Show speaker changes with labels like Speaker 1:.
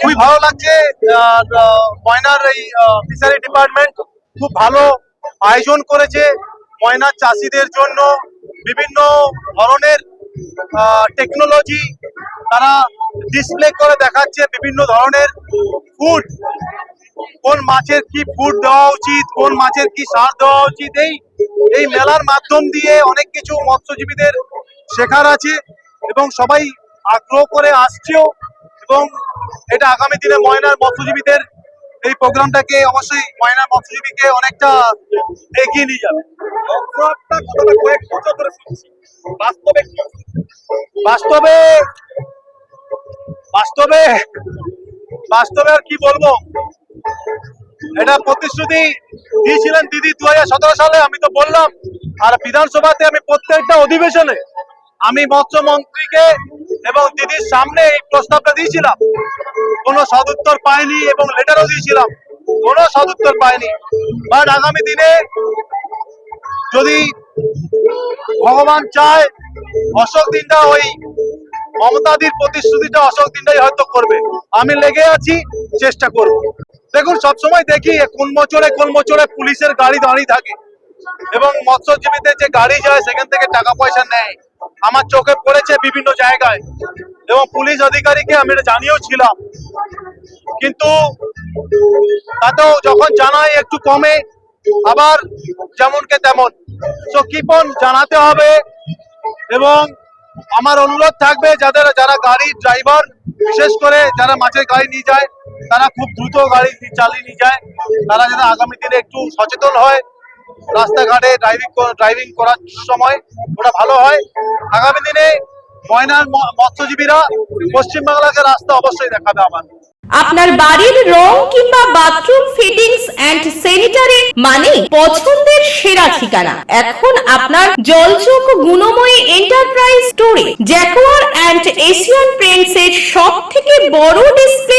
Speaker 1: খুবই ভালো লাগছে। ময়নার এই ফিশারি ডিপার্টমেন্ট খুব ভালো আয়োজন করেছে ময়নার চাষিদের জন্য। বিভিন্ন ধরনের টেকনোলজি তারা ডিসপ্লে করে দেখাচ্ছে বিভিন্ন ধরনের ফুড কোন মাছের কি ফুড দেওয়া উচিত, কোন মাছের কি সার দেওয়া উচিত, এই এই মেলার মাধ্যম দিয়ে অনেক কিছু মৎস্যজীবীদের শেখার আছে এবং সবাই আগ্রহ করে আসছেও এবং এটা আগামী দিনে ময়নার মৎস্যজীবীদের এই প্রোগ্রামটাকে অবশ্যই ময়নার মৎস্যজীবীকে অনেকটা এগিয়ে নিয়ে যাবে। বাস্তবে বাস্তবে বাস্তবে বাস্তবে আর কি বলব? এটা প্রতিশ্রুতি দিয়েছিলেন দিদি দু হাজার সতেরো সালে আমি তো বললাম। আর বিধানসভাতে আমি প্রত্যেকটা অধিবেশনে আমি মৎস্যমন্ত্রীকে এবং দিদির সামনে এই প্রস্তাবটা দিয়েছিলাম। কোনো সদুত্তর পাইনি এবং লেটারও দিয়েছিলাম। কোনো সদুত্তর পাইনি। বাট আগামী দিনে যদি ভগবান চায়, অশোক দিনটা ওই মমতাদির প্রতিশ্রুতিটা অশোক দিনটাই হয়তো করবে। আমি লেগে আছি, চেষ্টা করব। দেখুন, সবসময় দেখি কোন মোচড়ে কোন মোচড়ে পুলিশের গাড়ি দাঁড়িয়ে থাকে এবং মৎস্যজীবীদের যে গাড়ি যায়, সেখান থেকে টাকা পয়সা নেয়। আমার চোখে পড়েছে বিভিন্ন জায়গায়। এবং পুলিশ অধিকারীকে আমি এটা জানিয়েও ছিলাম। কিন্তু তাতেও যখন জানাই একটু কমে, আবার যেমনকে তেমন। তো কিপন জানাতে হবে এবং আমার অনুরোধ থাকবে যাদের যারা গাড়ির ড্রাইভার বিশেষ করে যারা মাছের গাড়ি নিয়ে যায়, তারা খুব দ্রুত গাড়ি চালিয়ে নিয়ে যায়। তারা যেন আগামী দিনে একটু সচেতন হয়, রাস্তাঘাটে ড্রাইভিং ড্রাইভিং করার সময় ওটা ভালো হয়। আগামী দিনে ময়নার মৎস্যজীবীরা মৎস্যজীবীরা পশ্চিমবাংলাকে রাস্তা অবশ্যই দেখাবে আমার।
Speaker 2: আপনার বাড়ির রং কিংবা বাথরুম ফিটিংস এন্ড স্যানিটারি মানে পছন্দের সেরা ঠিকানা। এখন আপনার জলচোখ গুণময়ী এন্টারপ্রাইজ স্টোরে জ্যাকোয়ার এন্ড এশিয়ান প্রিন্টস এর সব থেকে বড় ডিসপ্লে